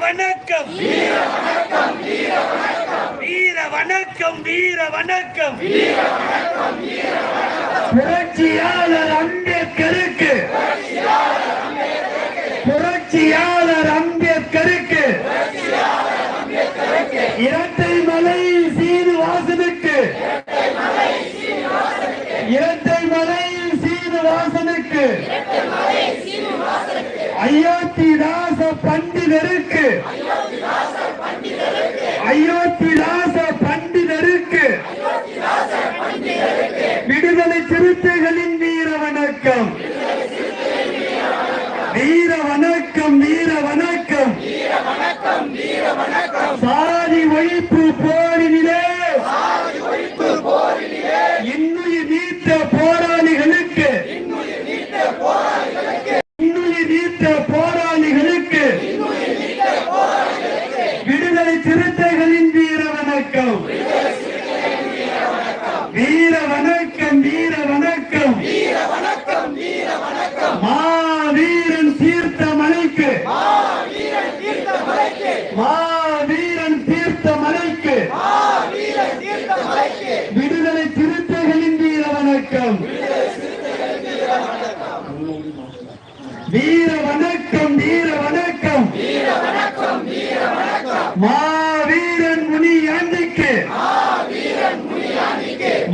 வணக்கம் வீர வணக்கம் வீர வணக்கம் புரட்சியாளர் அம்பேத்கருக்கு. புரட்சியாளர் அம்பேத்கருக்கு. இரட்டை மலை சீனிவாசனுக்கு. இரட்டை மலை சீனிவாசனுக்கு. அயோத்திதாச பண்டிதருக்கு. அயோத்திதாச பண்டிதருக்கு. விடுதலை சிறுத்தைகளின் வீர வணக்கம். வீர வணக்கம் வீர வணக்கம். சாதி ஒழிப்பு போ இன்னுயிர் நீத்த போராளிகளுக்கு இன்னுயிர் நீத்த போராளிகளுக்கு விடுதலை சிறுத்தைகளின் வீர வணக்கம் வீர வணக்கம் வீர வணக்கம் மாவீரன் தீர்த்த மலைக்கு மாவீரன் தீர்த்த மலைக்கு விடுதலை சிறுத்தைகளின் வீர வணக்கம் வீர வணக்கம் வீர வணக்கம் மாவீரன் முனியாண்டிக்கு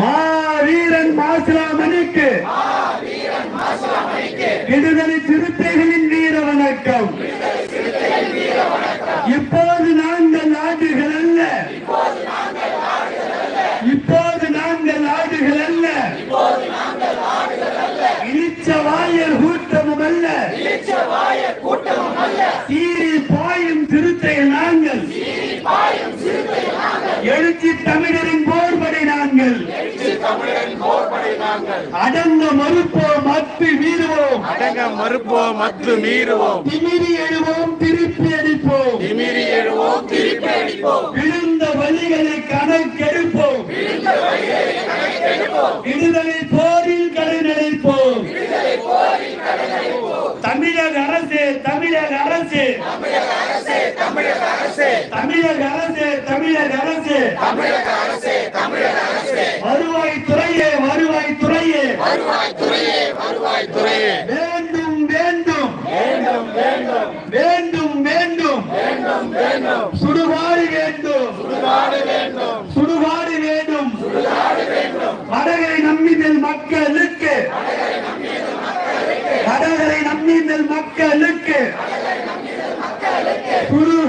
மாவீரன் மாசிலாமணிக்கு விடுதலை சிறுத்தைகளின் வீர வணக்கம் இப்போது நாங்கள் நாடுகள் அல்ல இப்போது நாங்கள் நாடுகள் அல்ல இழிச்ச வாயர் கூட்டமும் சீறி பாயும் சிறுத்தைகள் நாங்கள். எழுச்சி தமிழரின் போர்படை நாங்கள். அடங்க மறுப்போம் அத்து மீறுவோம். அடங்க மறுப்போம் மத்து மீறுவோம். திமிரி எழுவோம் திருப்பி அடிப்போம். திமிரி எழுவோம் திருப்பி அடிப்போம். விழுந்த வழிகளை கணக்கெடுப்போம். விடுதலை நினைப்போம் தமிழக அரசு தமிழக அரசு. தமிழக அரசு தமிழக அரசு. தமிழக அரசு தமிழக அரசு தமிழக அரசே தமிழக அரசே வருவாய் துறையே வருவாய் துறையே. வருவாய் துறையே வருவாய் துறையே வேண்டும் வேண்டும். வேண்டும் வேண்டும் வேண்டும் வேண்டும் வேண்டும் வேண்டும் சுடுகாடு வேண்டும். சுடுகாடு வேண்டும். சுடுகாடு வேண்டும். சுடுகாடு வேண்டும். வடகரை நம்பிதல் மக்கள். மன்னிதல் மக்களுக்கு. குரு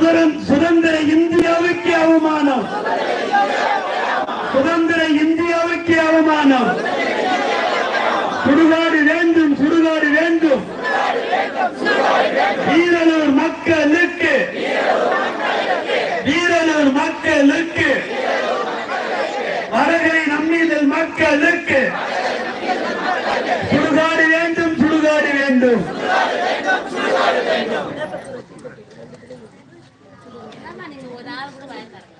சுதரம் சுதந்திர இந்தியாவுக்கு அவமானம். சுதந்திர இந்தியாவுக்கு அவமானம். சுடுகாடு வேண்டும் சுடுகாடு வேண்டும். வீரலூர் மக்களுக்கு வீரலூர் மக்களுக்கு வரகரை நம்மீதல் மக்களுக்கு சுடுகாடு வேண்டும் சுடுகாடு வேண்டும் ஆமா நீங்க ஒரு ஆள் கூட பயன்படுத்த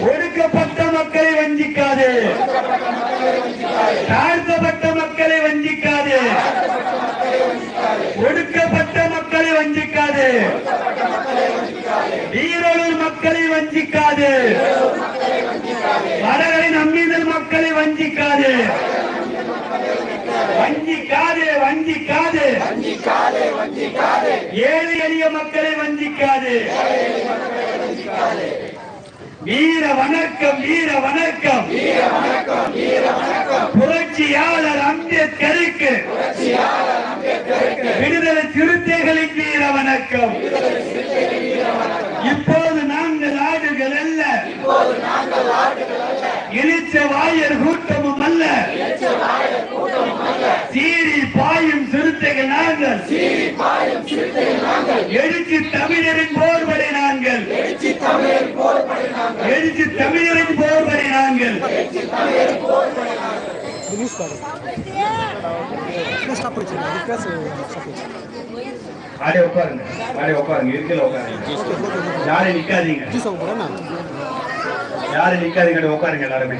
ஒடுக்கப்பட்ட மக்களை வஞ்சிக்காதே. தாழ்த்தப்பட்ட மக்களை வஞ்சிக்காதே. ஒடுக்கப்பட்ட மக்களை வஞ்சிக்காதே. ஈரோடு மக்களை வஞ்சிக்காதே. வடகரை நம்மீதல் மக்களை வஞ்சிக்காதே. வஞ்சிக்காதே வஞ்சிக்காதே. ஏழை எளிய மக்களை வஞ்சிக்காதே. வீர வணக்கம் வீர வணக்கம். புரட்சியாளர் அம்பேத்கருக்கு. விடுதலை சிறுத்தைகளின் வீர வணக்கம். இப்போது நாங்கள் ஆடுகள் அல்ல. இழிச்ச வாயர் கூட்டமும் அல்ல. சீறி பாயும் சிறுத்தைகள் நாங்கள். எழுச்சி தமிழரின் போர்வடை நாங்கள். எழுச்சி தமிழரின் போர்வடை நாங்கள். ஆடே உட்காருங்க. ஆடே உட்காருங்க. இருக்கல உட்காருங்க. யாரும் நிக்காதீங்க. யாரும் நிக்காதீங்க உட்காருங்க எல்லாருமே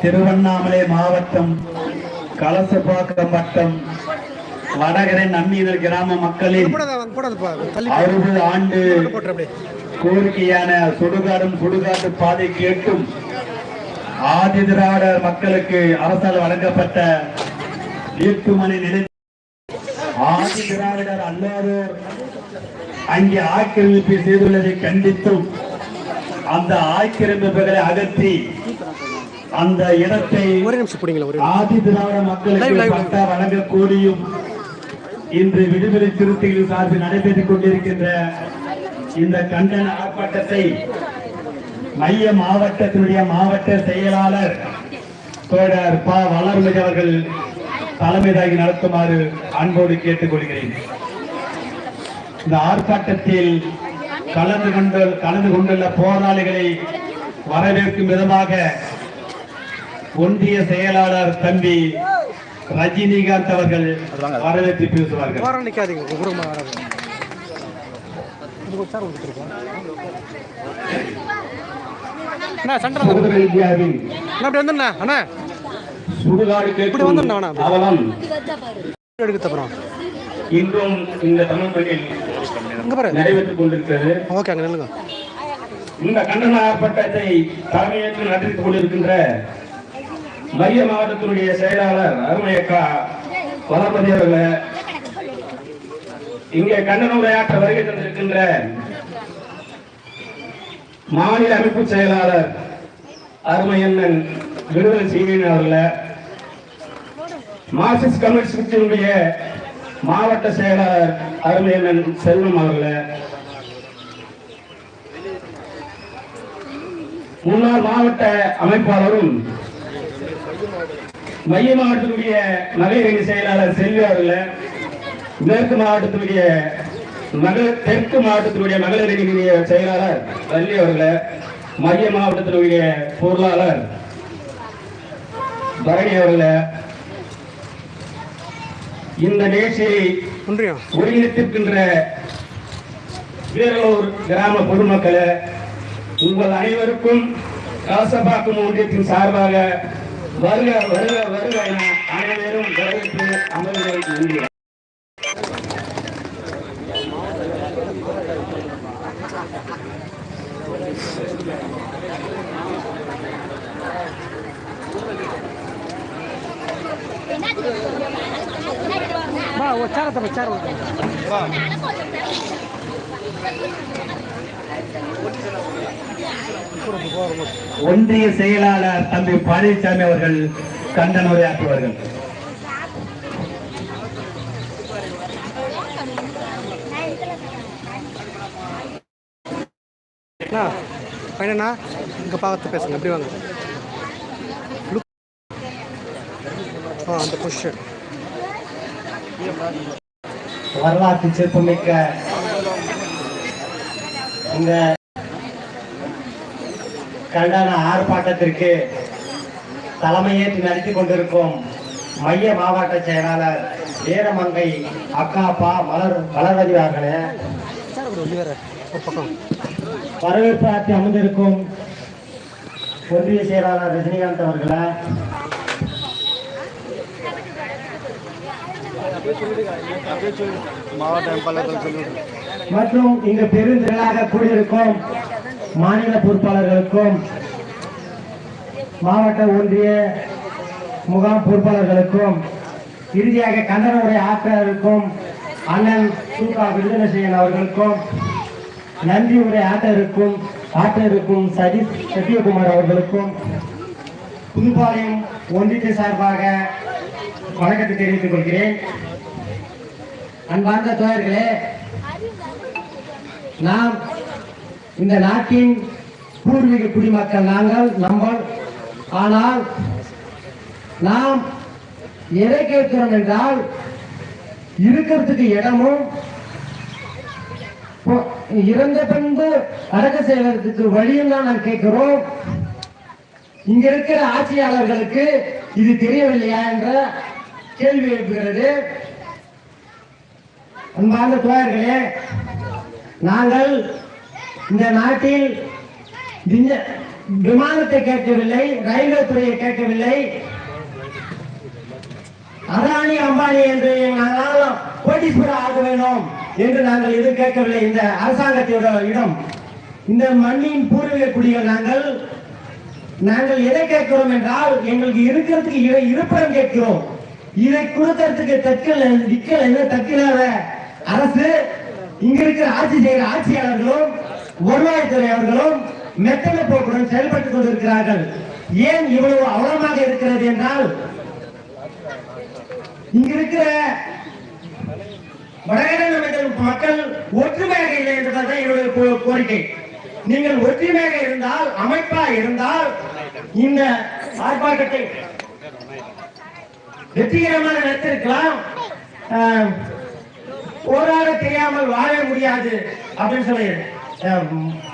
திருவண்ணாமலை மாவட்டம் கலசப்பாக்கம் வட்டம் வடகரை நம்மீதர் கிராம மக்களின் அறுபது ஆண்டு கோரிக்கையான சுடுகாடும் சுடுகாட்டு பாதை கேட்டும் ஆதி திராவிடர் மக்களுக்கு அரசால் வழங்கப்பட்ட வீட்டுமனை நிலை ஆதி திராவிடர் அல்லாதோர் அங்கே ஆக்கிரமிப்பு செய்துள்ளதை கண்டித்தும் அந்த ஆக்கிரமிப்புகளை அகற்றி அந்த இடத்தை ஆதி திராவிட மக்களுக்கு. பட்டா வழங்க கோரியும் இன்று விடுதலை சிறுத்தைகள் சார்பில் நடைபெற்றுக் கொண்டிருக்கின்ற இந்த கண்டன ஆர்ப்பாட்டத்தை மைய மாவட்டத்தினுடைய மாவட்ட செயலாளர் தோழர் ப. வளர்மதி அவர்கள் தலைமை தாங்கி நடத்துமாறு அன்போடு கேட்டுக்கொள்கிறேன். இந்த ஆர்ப்பாட்டத்தில் கலந்து கொண்டு கலந்து கொண்டுள்ள போராளிகளை வரவேற்கும் விதமாக ஒன்றிய செயலாளர் தம்பி ரஜினிகாந்த் அவர்கள் வரவேற்று பேசுவார்கள். அண்ணா சண்டை இந்தியாவின் அப்படி வந்துண்ணா அண்ணா. இப்படி வேணாம். அவலம். எடுக்க அப்புறம் இன்றும் இந்த தமிழ் நடைபெற்றுக் கொண்டிருக்கிறது. ஓகே அங்கே நில்லுங்க. இந்த கண்டன ஆர்ப்பாட்டத்தை தலைமையேற்று நடத்திக் கொண்டிருக்கின்ற மைய மாவட்டத்தினுடைய செயலாளர் அருமையக்கா வளர்மதி அவர்களே இங்கே கண்டன உரையாற்ற வருகை தந்திருக்கின்ற மாநில அமைப்பு செயலாளர் அருமையண்ணன் விடுதலை சீனியன் அவர்களே மார்க்சிஸ்ட் கம்யூனிஸ்ட் கட்சியினுடைய மாவட்ட செயலாளர் அருமையண்ணன் செல்வம் அவர்களே முன்னாள் மாவட்ட அமைப்பாளரும் மைய மாவட்டத்தினுடைய மகளிரணி செயலாளர் செல்வி அவர்கள மேற்கு மாவட்டத்தினுடைய மகளிர் தெற்கு மாவட்டத்தினுடைய மகளிரணியினுடைய செயலாளர் வள்ளி அவர்கள மைய மாவட்டத்தினுடைய பொருளாளர் பரணி அவர்கள இந்த நிகழ்ச்சியை ஒருங்கிணைத்திருக்கின்ற வீரலூர் கிராம பொதுமக்களே உங்கள் அனைவருக்கும் கலசப்பாக்கம் ஒன்றியத்தின் சார்பாக வருக வருக வருக என அனைவரும் வரவேற்று அமர்வுகளை தப்ப சேர ஒன்றிய செயலாளர் தம்பி பழனிசாமி அவர்கள் கண்டன உரையாற்றுவார்கள். பையனா இங்கே பார்த்து பேசுங்க எப்படி வாங்க. ஆ அந்த பொசிஷன் வரலாற்று சிறப்புமிக்க இந்த கண்டன ஆர்ப்பாட்டத்திற்கு தலைமையேற்று நடத்தி கொண்டிருக்கும் மைய மாவட்ட செயலாளர் வீரமங்கை அக்காப்பா மலர் மலர்வதி அவர்களே. சார் வரவேற்பு அமர்ந்திருக்கும் ஒன்றிய செயலாளர் ரஜினிகாந்த் அவர்களை. மற்றும் இங்கு பெருந்திரளாக கூடியிருக்கும் மாநில பொறுப்பாளர்களுக்கும் மாவட்ட ஒன்றிய முகாம் பொறுப்பாளர்களுக்கும் இறுதியாக கண்டன உரை ஆற்ற இருக்கும் அண்ணன் சூகா விருதுநசேகன் அவர்களுக்கும் நன்றி உரை ஆற்ற இருக்கும் இருக்கும் சதீஷ் சத்யகுமார் அவர்களுக்கும் புதுப்பாளையம் ஒன்றிய சார்பாக வணக்கத்தை தெரிவித்துக் கொள்கிறேன். அன்பார்ந்த தோழர்களே நாம் இந்த நாட்டின் பூர்வீக குடிமக்கள் நாங்கள் நம்பல். ஆனால் நாம் எதை கேட்கிறோம் என்றால் இருக்கிறதுக்கு இடமும் இறந்த பின்பு அடக்க செய்வதற்கு வழியும் தான் நாம் கேட்கிறோம். இங்க இருக்கிற ஆட்சியாளர்களுக்கு இது தெரியவில்லையா என்ற கேள்வி எழுப்புகிறது. அன்பார்ந்த தோழர்களே நாங்கள் இந்த நாட்டில் விமானத்தை கேட்கவில்லை ரயில்வே துறையை கேட்கவில்லை. அதானி அம்பானி என்று நாங்கள் கோடீஸ்வரர் ஆக வேண்டும் என்று நாங்கள் எதுவும் கேட்கவில்லை. இந்த அரசாங்கத்தோட இடம் இந்த மண்ணின் பூர்வீக குடிகள் நாங்கள் நாங்கள் எதை கேட்கிறோம் என்றால் எங்களுக்கு இருக்கிறதுக்கு இட- இருப்பிடம் கேட்கிறோம். இதை கொடுக்கறதுக்கு தற்கள் நிக்கல் என்ன தக்கிலாத அரசு இங்க இருக்கிற ஆட்சி செய்கிற ஆட்சியாளர்களும் வருவாய்த்துறை அவர்களும் மெத்தன போக்குடன் செயல்பட்டுக் கொண்டிருக்கிறார்கள். ஏன் இவ்வளவு அவலமாக இருக்கிறது என்றால் இங்க இருக்கிற வடகரை மக்கள் மக்கள் ஒற்றுமையாக இல்லை என்பதுதான் என்னுடைய கோ- கோரிக்கை. நீங்கள் ஒற்றுமையாக இருந்தால் அமைப்பா இருந்தால் இந்த ஆர்ப்பாட்டத்தை வெற்றிகரமாக நடத்திருக்கலாம் ஆஹ், போராட தெரியாமல் வாழ முடியாது அப்படின்னு சொல்லி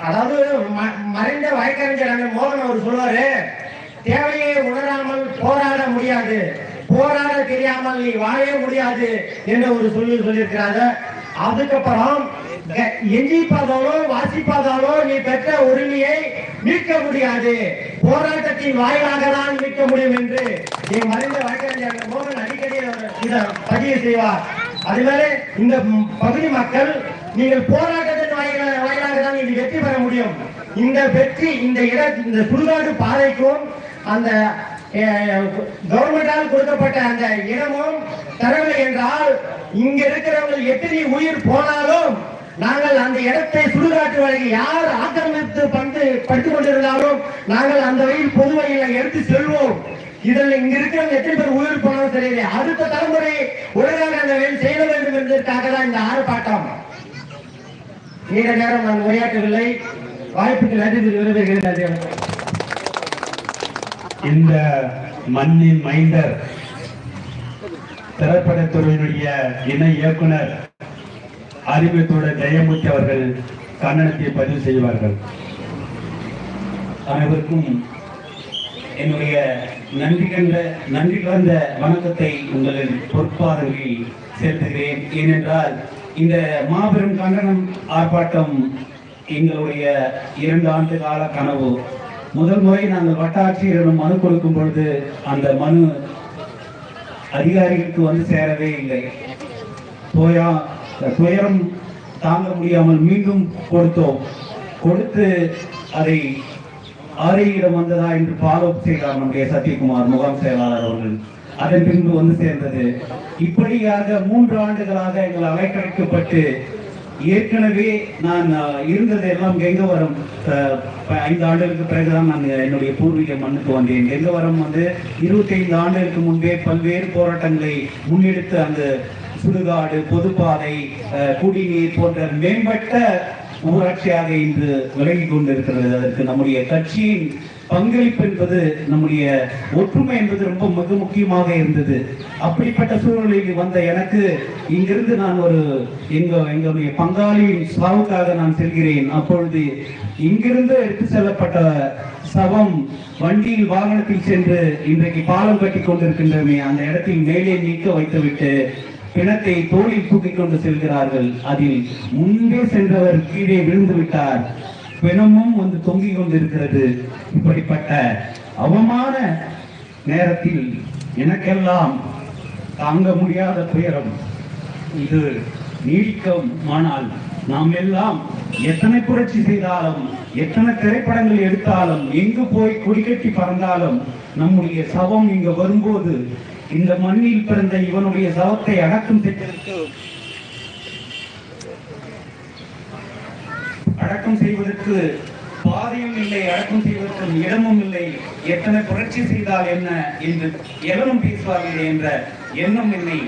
அதாவது ம- மறைந்த வழக்கறிஞர் மோகன் அவர் சொல்வாரு தேவையை உணராமல் போராட முடியாது. போராட தெரியாமல் நீ வாழவே முடியாது என்ற ஒரு சொல்லி சொல்லியிருக்கிறாங்க. அதுக்கப்புறம் க- எஞ்சிப்பதாலோ வாசிப்பதாலோ நீ பெற்ற உரிமையை மீட்க முடியாது. போராட்டத்தின் வாயிலாக தான் மீட்க முடியும் என்று நீ மறைந்த வழக்கறிஞர் மோகன் அடிக்கடி இதை பதிவு செய்வார். அதுவேளை இந்த பகுதி மக்கள் நீங்கள் போராட்டத்தின் வாயிலாக வாயிலாக தான் நீங்கள் வெற்றி பெற முடியும். இந்த வெற்றி இந்த இட இந்த சுடுகாடு பாதைக்கும் அந்த கவர்மெண்டால் கொடுக்கப்பட்ட அந்த இடமும் தரவில்லை என்றால் இங்க இருக்கிறவங்க எத்தனை உயிர் போனாலும் நாங்கள் அந்த இடத்தை சுடுகாட்டு வழங்கி யார் ஆக்கிரமித்து பந்து படித்துக் கொண்டிருந்தாலும் நாங்கள் அந்த வழியில் பொது வழியில் எடுத்து செல்வோம். இதில் இங்க இருக்கிறவங்க எத்தனை பேர் உயிர் போனாலும் தெரியல அடுத்த தலைமுறை உலகாக அந்த வேலை செய்ய வேண்டும் என்பதற்காக தான் இந்த ஆர்ப்பாட்டம். நீண்ட நேரம் நான் உரையாற்றவில்லை. வாய்ப்புக்கு நன்றி விரும்புகிறது இந்த மண்ணின் மைந்தர் திரைப்படத்துறையினுடைய இணை இயக்குனர் அறிவித்தோட ஜெயமூர்த்தி அவர்கள் கண்டனத்தை பதிவு செய்வார்கள். அனைவருக்கும் என்னுடைய நன்றி கண்ட நன்றி கலந்த வணக்கத்தை உங்களின் பொற்பாதங்களில் செலுத்துகிறேன். ஏனென்றால் இந்த மாபெரும் கண்டனம் ஆர்ப்பாட்டம் எங்களுடைய இரண்டு ஆண்டு கால கனவு. முதல் முறை நாங்கள் வட்டாட்சியரிடம் மனு கொடுக்கும் பொழுது அந்த மனு அதிகாரிகளுக்கு வந்து சேரவே இல்லை. துயா துயரம் தாங்க முடியாமல் மீண்டும் கொடுத்தோம். கொடுத்து அதை ஆரியையிடம் வந்ததா என்று ஃபாலோ செய்தார் நம்முடைய சத்யகுமார் முகாம் செயலாளர் அவர்கள். அதன் பின்பு வந்து சேர்ந்தது. இப்படியாக மூன்று ஆண்டுகளாக எங்கள் அலைக்கழிக்கப்பட்டு ஏற்கனவே நான் இருந்தது எல்லாம் கெங்கவரம். ஐந்து ஆண்டுகளுக்கு பிறகுதான் நான் என்னுடைய பூர்வீக மண்ணுக்கு வந்தேன். கெங்கவரம் வந்து இருபத்தைந்து ஆண்டுகளுக்கு முன்பே பல்வேறு போராட்டங்களை முன்னெடுத்து அந்த சுடுகாடு பொதுப்பாதை குடிநீர் போன்ற மேம்பட்ட ஊராட்சியாக இன்று விலகி கொண்டிருக்கிறது. அதற்கு நம்முடைய கட்சியின் பங்களிப்பு என்பது நம்முடைய ஒற்றுமை என்பது ரொம்ப மிக முக்கியமாக இருந்தது. அப்படிப்பட்ட சூழ்நிலையில் வந்த எனக்கு இங்கிருந்து நான் ஒரு எங்க எங்களுடைய பங்காளியின் சாவுக்காக நான் செல்கிறேன். அப்பொழுது இங்கிருந்து எடுத்து செல்லப்பட்ட சவம் வண்டியில் வாகனத்தில் சென்று இன்றைக்கு பாலம் கட்டி கொண்டிருக்கின்றமே அந்த இடத்தில் மேலே நீக்க வைத்துவிட்டு பிணத்தை தோளில் தூக்கிக் கொண்டு செல்கிறார்கள். அதில் முன்பே சென்றவர் கீழே விழுந்து விட்டார். பிணமும் வந்து தொங்கிக் கொண்டிருக்கிறது. இப்படிப்பட்ட அவமான நேரத்தில் எனக்கெல்லாம் தாங்க முடியாத துயரம். இது நீடிக்குமானால் நாம் எல்லாம் எத்தனை புரட்சி செய்தாலும் எத்தனை திரைப்படங்கள் எடுத்தாலும் எங்கு போய் கொடிகட்டி பறந்தாலும் நம்முடைய சவம் இங்க வரும்போது இந்த மண்ணில் பிறந்த இவனுடைய சவத்தை அடக்கம் செய்வதற்கு அடக்கம் செய்வதற்கு பாதையும் இல்லை அடக்கம் செய்வதற்கு இடமும் இல்லை. எத்தனை புரட்சி செய்தால் என்ன என்று எவனும் பேசுவார்களே என்ற எண்ணம் என்னை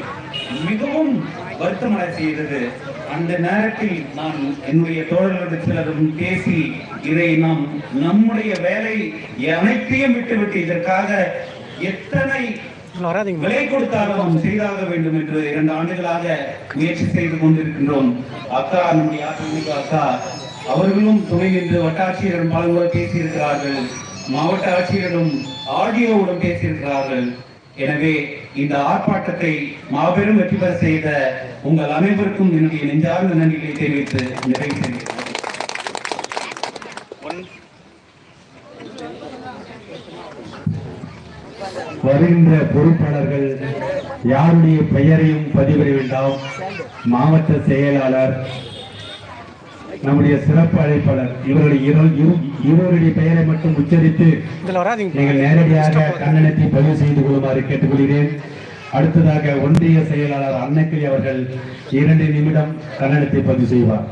மிகவும் வருத்தமடை செய்தது. அந்த நேரத்தில் நான் என்னுடைய தோழர்களுடன் சிலரும் பேசி இதை நாம் நம்முடைய வேலை அனைத்தையும் விட்டுவிட்டு இதற்காக எத்தனை வராதிங்க விலை கொடுத்தாலும் செய்தாக வேண்டும் என்று இரண்டு ஆண்டுகளாக முயற்சி செய்து கொண்டிருக்கின்றோம். அக்கா நம்முடைய அதிமுக அக்கா அவர்களும் துணை என்று வட்டாட்சியரிடம் பல முறை பேசியிருக்கிறார்கள். மாவட்ட ஆட்சியரிடம் ஆடியோவுடன் பேசியிருக்கிறார்கள். எனவே இந்த ஆர்ப்பாட்டத்தை மாபெரும் வெற்றி பெற செய்த உங்கள் அனைவருக்கும் என்னுடைய நெஞ்சார்ந்த நன்றிகளை தெரிவித்து நிறைவு செய்கிறேன். வருகின்ற பொறுப்பாளர்கள் யாருடைய பெயரையும் பதிவிட வேண்டாம் மாவட்ட செயலாளர் நம்முடைய சிறப்பு அழைப்பாளர் இவருடைய இரு- இரு- இருவருடைய பெயரை மட்டும் உச்சரித்து நீங்கள் நேரடியாக கண்டனத்தை பதிவு செய்து கொள்ளுமாறு கேட்டுக்கொள்கிறேன். அடுத்ததாக ஒன்றிய செயலாளர் அன்னக்கிளி அவர்கள் இரண்டு நிமிடம் கண்டனத்தை பதிவு செய்வார்.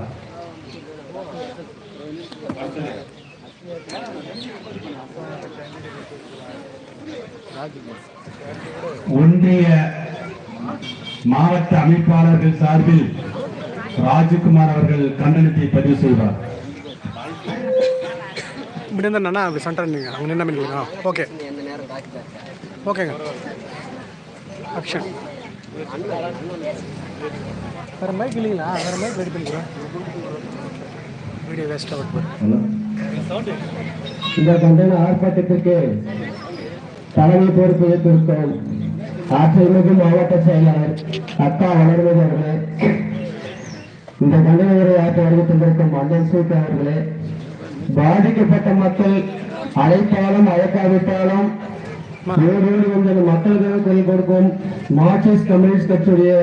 ஒன்றிய மாவட்ட அமைப்பாளர்கள் சார்பில் ராஜகுமார் அவர்கள் கண்டனத்தை பதிவு செய்வார். இப்படி இருந்தா அப்படி சென்டர் நீங்கள் அவங்க நின்ன பண்ணிக்கலாம் ஓகே. ஓகேங்க. அக்ஷன் வேறு மைக் இல்லைங்களா? வேறு மைக் ரெடி பண்ணிக்கிறேன். வீடியோ வேஸ்ட் அவுட் இந்த கண்டன ஆர்ப்பாட்டத்திற்கு தலைமை பொறுப்பு ஏற்றிருக்கிறோம். ஆற்றல்மிகு மாவட்ட செயலாளர் அக்கா வளர்மதி அவர்களே இந்த கண்டன உரை ஆற்ற வருகை தந்திருக்கும் அண்ணன் அவர்களே பாதிக்கப்பட்ட மக்கள் அழைத்தாலும் அழைக்காவிட்டாலும் ஓடோடி வந்து அந்த குரல் கொடுக்கும் மார்க்சிஸ்ட் கம்யூனிஸ்ட் கட்சியுடைய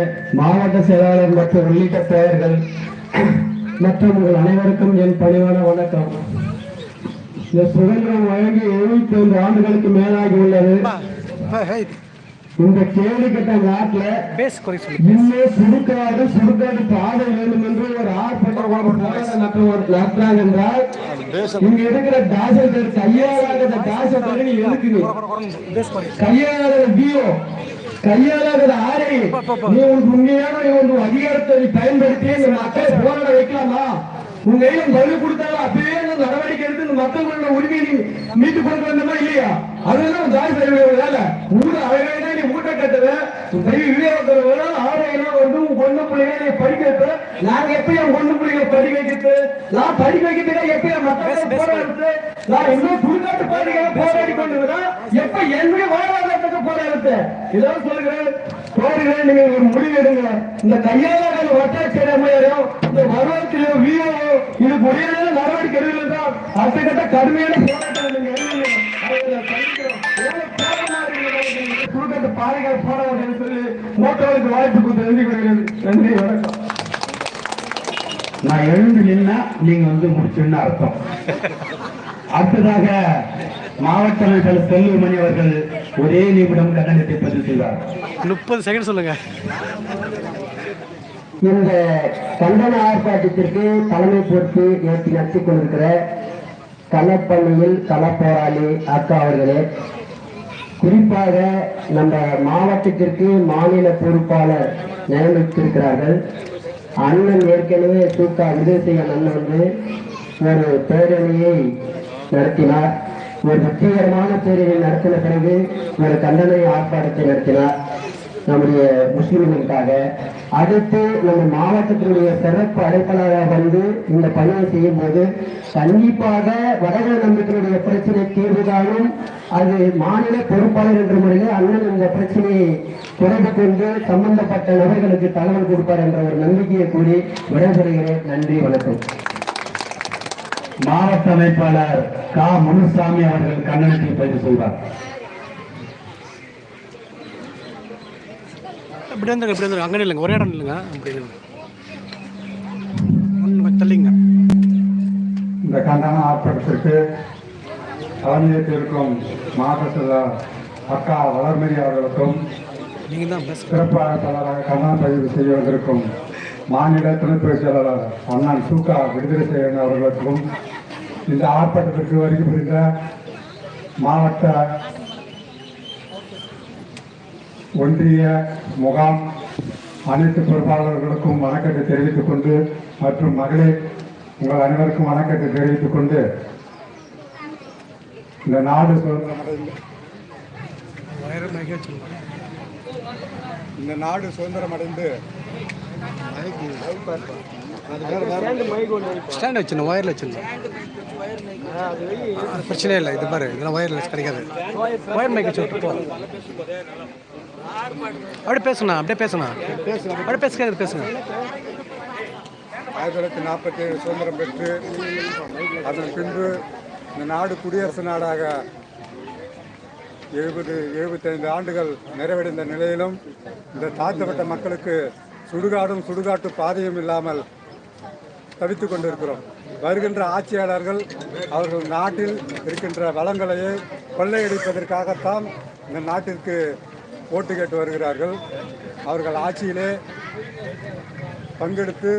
மாவட்ட செயலாளர் மற்றும் உள்ளிட்ட பெயர்கள் மற்றும் உங்கள் அனைவருக்கும் என் பணிவான வணக்கம். இந்த சுதந்திரம் வழங்கி எழுபத்தி ஐந்து ஆண்டுகளுக்கு மேலாகி உள்ளது. இந்த கேள்வி கட்ட நாட்டுல இன்னும் சுடுகாடு சுடுகாடு பாதை வேண்டும் என்று ஒரு ஆர்ப்பாட்டம் நடத்துறாங்க என்றால் இங்க இருக்கிற தாசர் கையாளாத தாசர் நீ எதுக்கு நீ? பேஸ் குறை கையாளாத பிஓ கையாளாத ஆரை நீ உனக்கு உண்மையான உன் அதிகாரத்தை பயன்படுத்தி இந்த மக்களை போராட வைக்கலாமா? உங்க கையில மனு கொடுத்தாலும் அப்பவே அந்த நடவடிக்கை இந்த உரிமையை மீட்டுக் கொண்டு வந்தமா இல்லையா? அதுதான் தாய் தலைவர் வேலை. ஊர் அழகாக நீ மூட்டை கட்டுற தெய்வ விவேகத்தில் வேணும் ஆராயெல்லாம் வந்து உன் பொண்ணு பிள்ளைங்க நீ படிக்க வைப்ப. நாங்க எப்ப என் பொண்ணு பிள்ளைங்க படிக்க வைக்கிறது? நான் படிக்க வைக்கிறதுக்கு எப்ப என் மக்கள் போராடுறது நான் இன்னும் சுடுகாட்டு பாதைகளை போராடி கொண்டு வரேன் எப்ப என்னுடைய வாழ்வாதாரத்துக்கு போராடுறது? இதான் சொல்லுகிறேன். தோறுகிறேன் நீங்க ஒரு முடிவு எடுங்க. இந்த கையாளர்கள் வட்டாட்சியர் அம்மையாரையும் இந்த வருவாய்த்திலையோ விஓ இது முறையான நடவடிக்கை எடுக்கலாம் அடுத்த கட்ட கடுமையான போராட்டம் நீங்க இந்த பாதைகள் போராடுறதுன்னு சொல்லி மூத்தவருக்கு வாய்ப்பு கொடுத்து நன்றி கொள்கிறேன் நன்றி வணக்கம். நான் எழுந்து நின்னா நீங்க வந்து முடிச்சுன்னு அர்த்தம். அடுத்ததாக மாவட்ட அமைச்சர் செல்வமணி அவர்கள் ஒரே நிமிடம் கண்டனத்தை பதிவு செய்வார் முப்பது செகண்ட் சொல்லுங்க. இந்த கண்டன ஆர்ப்பாட்டத்திற்கு தலைமை பொறுப்பு ஏற்றி நடத்தி கொண்டிருக்கிற களப்பள்ளியில் களப்போராளி அக்கா அவர்களே குறிப்பாக நம்ம மாவட்டத்திற்கு மாநில பொறுப்பாளர் நியமித்திருக்கிறார்கள். அண்ணன் ஏற்கனவே தூக்கா விஜயசேகர் அண்ணன் வந்து ஒரு பேரணியை நடத்தினார். ஒரு வெற்றிகரமான பேரணி நடத்தின பிறகு ஒரு கண்டன ஆர்ப்பாட்டத்தை நடத்தினார். நம்முடைய முஸ்லிம்களுக்காக. அடுத்து நம்ம மாவட்டத்தினுடைய சிறப்பு அழைப்பாளராக வந்து இந்த பணியை செய்யும் போது கண்டிப்பாக வடக நம்பிக்கையுடைய பிரச்சனை தீர்வுதானும் அது மாநில பொறுப்பாளர் என்ற முறையில் அண்ணன் இந்த பிரச்சனையை தொடர்பு கொண்டு சம்பந்தப்பட்ட நபர்களுக்கு தகவல் கொடுப்பார் என்ற ஒரு நம்பிக்கையை கூறி விடைபெறுகிறேன். நன்றி வணக்கம். மாவட்ட அமைப்பாளர் கா. முனுசாமி அவர்கள் கண்ணனத்தை பதிவு செய்வார். இப்படி இருந்துங்க இப்படி இருந்துங்க அங்கே இல்லைங்க ஒரே இடம் இல்லைங்க. அப்படி இருங்க. கொஞ்சம் தள்ளிங்க. இந்த கண்டன ஆர்ப்பாட்டத்திற்கு தலைமையேற்றிருக்கும் மாவட்ட அக்கா வளர்மதி அவர்களுக்கும் நீங்கள் தான் பேசுகிறேன் சிறப்பு அழைப்பாளராக கண்டனம் பதிவு செய்ய வந்திருக்கும் மாநில துணைத்துறை செயலாளர் அண்ணன் சூகா விடுதலை செய்ய அவர்களுக்கும் இந்த ஆர்ப்பாட்டத்திற்கு வருகை புரிந்த மாவட்ட ஒன்றிய முகாம் அனைத்து பொறுப்பாளர்களுக்கும் வணக்கத்தை தெரிவித்துக் கொண்டு மற்றும் மகளிர் உங்கள் அனைவருக்கும் வணக்கத்தை தெரிவித்துக் கொண்டு இந்த நாடு சொல்லுங்கள் இந்த நாடு சுதந்திரமடைந்து ஸ்டாண்ட் வச்சிடணும் ஒயரில் வச்சிடணும் பிரச்சனை இல்லை இது பாரு இதெல்லாம் ஒயர்லெஸ் கிடைக்காது. ஒயர் மைக் வச்சு விட்டு போ. அப்படியே பேசுண்ணா அப்படியே பேசுண்ணா. அப்படியே பேசுங்க பேசுங்க. ஆயிரத்தி தொள்ளாயிரத்தி நாற்பத்தி ஏழு சுதந்திரம் பெற்று அதன் பின்பு இந்த நாடு குடியரசு நாடாக எழுபது எழுபத்தைந்து ஆண்டுகள் நிறைவடைந்த நிலையிலும் இந்த தாழ்த்தப்பட்ட மக்களுக்கு சுடுகாடும் சுடுகாட்டு பாதையும் இல்லாமல் தவித்து கொண்டிருக்கிறோம். வருகின்ற ஆட்சியாளர்கள் அவர்கள் நாட்டில் இருக்கின்ற வளங்களையே கொள்ளையடிப்பதற்காகத்தான் இந்த நாட்டிற்கு ஓட்டு கேட்டு வருகிறார்கள். அவர்கள் ஆட்சியிலே பங்கெடுத்து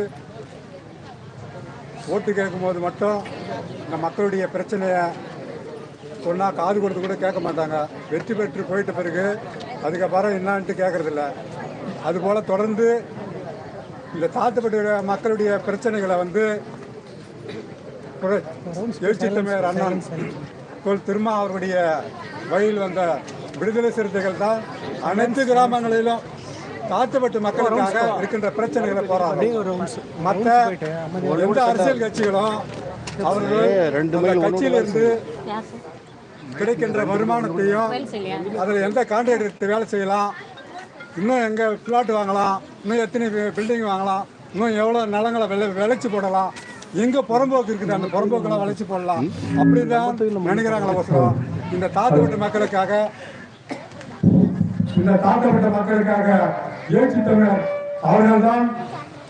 ஓட்டு கேட்கும்போது மட்டும் இந்த மக்களுடைய பிரச்சனையை சொன்னால் காது கொடுத்து கூட கேட்க மாட்டாங்க. வெற்றி பெற்று போயிட்ட பிறகு அதுக்கப்புறம் என்னான்ட்டு கேட்கறதில்ல. அதுபோல் தொடர்ந்து இந்த தாழ்த்தப்பட்ட மக்களுடைய பிரச்சனைகளை வந்து எழுச்சி தமிழர் அண்ணன் தொல் திருமா அவருடைய வழியில் வந்த விடுதலை சிறுத்தைகள் தான் அனைத்து கிராமங்களிலும் தாழ்த்தப்பட்ட மக்களுக்காக இருக்கின்ற பிரச்சனைகளை போராடும் மற்ற எந்த அரசியல் கட்சிகளும் அவர்கள் கட்சியிலிருந்து கிடைக்கின்ற வருமானத்தையும் அதில் எந்த கான்ட்ராக்ட் எடுத்து வேலை செய்யலாம்? இன்னும் எங்கே பிளாட் வாங்கலாம்? இன்னும் எத்தனை பில்டிங் வாங்கலாம்? இன்னும் எவ்வளோ நிலங்களை விளை விளைச்சி போடலாம்? எங்கே புறம்போக்கு இருக்குது? அந்த புறம்போக்கெல்லாம் விளைச்சி போடலாம். அப்படி தான் நினைக்கிறாங்களா இந்த தாழ்த்தப்பட்ட மக்களுக்காக இந்த தாக்கப்பட்ட மக்களுக்காக ஏற்றி தமிழர் அவர்கள்தான்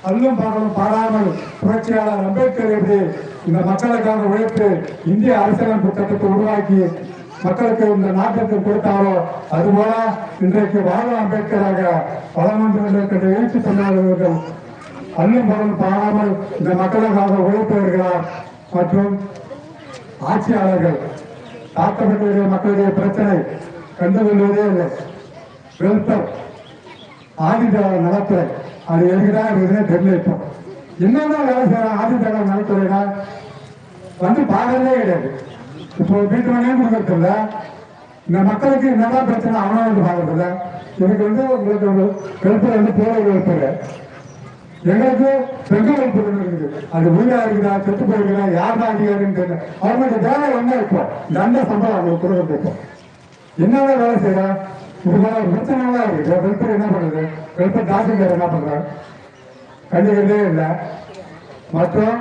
அல்லும் பாடலும் பாடாமல் புரட்சியாளர் அம்பேத்கர் எப்படி இந்த மக்களுக்காக உழைத்து இந்திய அரசியலமைப்பு சட்டத்தை உருவாக்கி மக்களுக்கு இந்த நாட்டத்தை கொடுத்தாரோ அதுபோல இன்றைக்கு வாழ அம்பேத்கராக வளம் வந்து கொண்டிருக்கின்ற எழுச்சி தமிழர்கள் அல்லும் பாடலும் பாடாமல் இந்த மக்களுக்காக உழைத்து வருகிறார் மற்றும் ஆட்சியாளர்கள்? தாக்கப்பட்ட மக்களுடைய பிரச்சனை கண்டுகொள்வதே இல்லை. வெல்கம் ஆதித்யாவை நலத்துறை. அது எதுக்குதான் இருக்குதுன்னு தெரியல இப்போ என்னென்ன வேலை செய்யறாங்க ஆதித்யாவை நலத்துறைனா வந்து பார்க்கறதே கிடையாது. இப்போ வீட்டு மணியும் கொடுக்கறது இந்த மக்களுக்கு என்னதான் பிரச்சனை அவனும் வந்து பார்க்கறது எனக்கு வந்து உங்களுக்கு ஒரு வெல்ஃபேர் வந்து போல வெல்ஃபேர் எங்களுக்கு பெங்க வெல்ஃபேர் இருக்குது. அது உயிரா இருக்குதா செத்து போயிருக்குதா யார் தான் அதிகாரின்னு தெரியல. அவங்களுக்கு வேலை என்ன இப்போ. தண்ட சம்பளம் அவங்களுக்கு கொடுக்கறது இப்போ. என்னென்ன வேலை செய்யறா? இதெல்லாம் போல ஒரு இருக்கு வெல்பர் என்ன பண்ணுது வெல்பர் டாக்டர் என்ன பண்றாரு கண்டுக்கிறதே இல்லை மற்றும்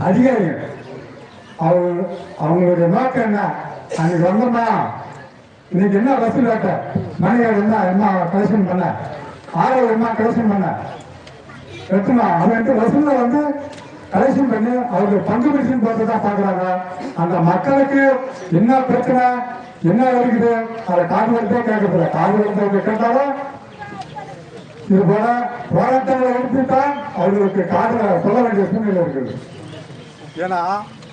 அதிகாரிகள் அவங்க அவங்களுடைய நோக்கம் என்ன அன்னைக்கு வந்தோமா இன்னைக்கு என்ன வசூல் வேட்ட மணிகார் என்ன என்ன கலெக்ஷன் பண்ண ஆறு என்ன கலெக்ஷன் பண்ண எத்தனை அவன்ட்டு வசூல வந்து கலெக்ஷன் பண்ணி அவருக்கு பங்கு பிடிச்சுன்னு பார்த்து தான் பாக்குறாங்க அந்த மக்களுக்கு என்ன பிரச்சனை என்ன இருக்குது அதை காது கொடுத்தே கேட்கறதில்ல கேட்டாலும் இது போல போராட்டங்களை எடுத்து தான் அவர்களுக்கு காதல சொல்ல வேண்டிய சூழ்நிலை இருக்குது. ஏன்னா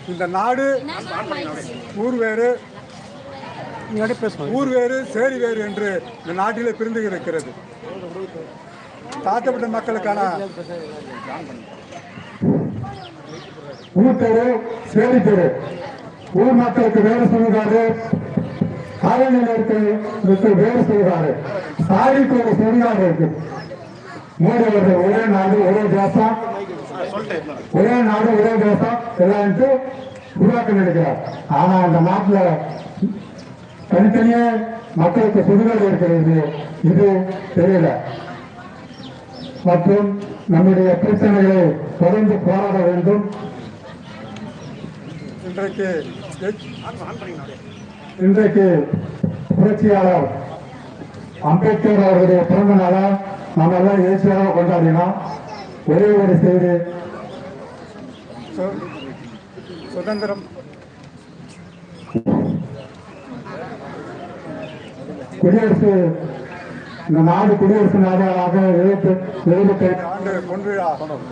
இந்த நாடு ஊர் வேறு ஊர் வேறு சேரி வேறு என்று இந்த நாட்டிலே பிரிந்து இருக்கிறது தாத்தப்பட்ட மக்களுக்கான ஊத்தரு தெரு ஊர் மக்களுக்கு வேலை சொல்லுகிறாரு காலநிலை வேலை வேறு சொல்லுகிறாரு சாதிக்கு ஒரு சுடுகாடு இருக்கு. மோடி அவர்கள் ஒரே நாடு ஒரே தேசம். ஒரே நாடு ஒரே தேசம். எல்லாம் உருவாக்க நினைக்கிறார் ஆனா அந்த நாட்டுல தனித்தனியே மக்களுக்கு சுடுகாடு இருக்கிறது. இது தெரியல. மற்றும் நம்முடைய பிரச்சனைகளை தொடர்ந்து போராட வேண்டும். இன்றைக்கு இன்றைக்கு புரட்சியாளர் அம்பேத்கர் அவருடைய பிறந்த நாளை நம்ம எல்லாம் எழுச்சியாக கொண்டாடினோம். ஒரே ஒரு செய்தி. சுதந்திரம். குடியரசு இந்த நாடு குடியரசு நாடாக எழுத்து எழுபத்தி ஆண்டு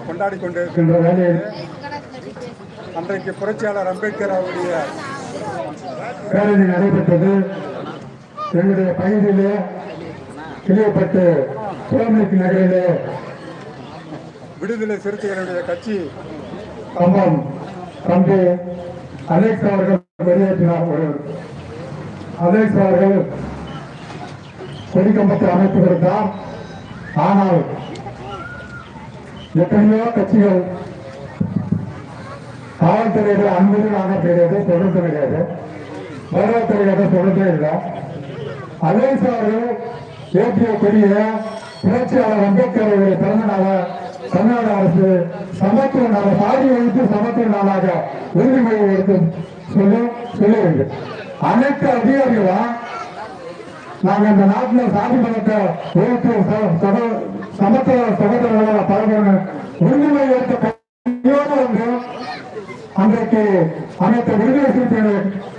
கொண்டாடி கொண்டு இருக்கின்ற வேலையில் அன்றைக்கு புரட்சியாளர் அம்பேத்கர் அவருடைய பேரணி நடைபெற்றது. எங்களுடைய பகுதியிலே கிளியப்பட்டு புலமைக்கு நகரிலே விடுதலை சிறுத்தைகளுடைய கட்சி கம்பம் தம்பி அலெக்ஸ் அவர்கள் வெளியேற்றினார் ஒரு. அலெக்ஸ் அவர்கள் கொடிக்கம்பத்தை அமைத்து கொடுத்தார். ஆனால் எத்தனையோ கட்சிகள் காவல்துறையில அன்பது நாங்கள் தெரியாது தொடர்பு கிடையாது வருவாய்த்துறையில தொடர்ந்தே இல்லை அதே அவர்கள் ஏற்றிய கொடிய புரட்சியாளர் அம்பேத்கர் அவருடைய பிறந்த நாள தமிழ்நாடு அரசு சமத்துவ நாள சாதி ஒழித்து சமத்துவ நாளாக உறுதிமொழி எடுத்து சொல்லி சொல்லுவது அனைத்து அதிகாரிகளும் நாங்கள் இந்த நாட்டில் சாதி மதத்தை ஒழித்து சமத்துவ சகோதரர்களாக பழகணும். உறுதிமொழி எடுத்த கையோடு அன்றைக்கு அனைத்து விடுதலை சிறுத்தைகள்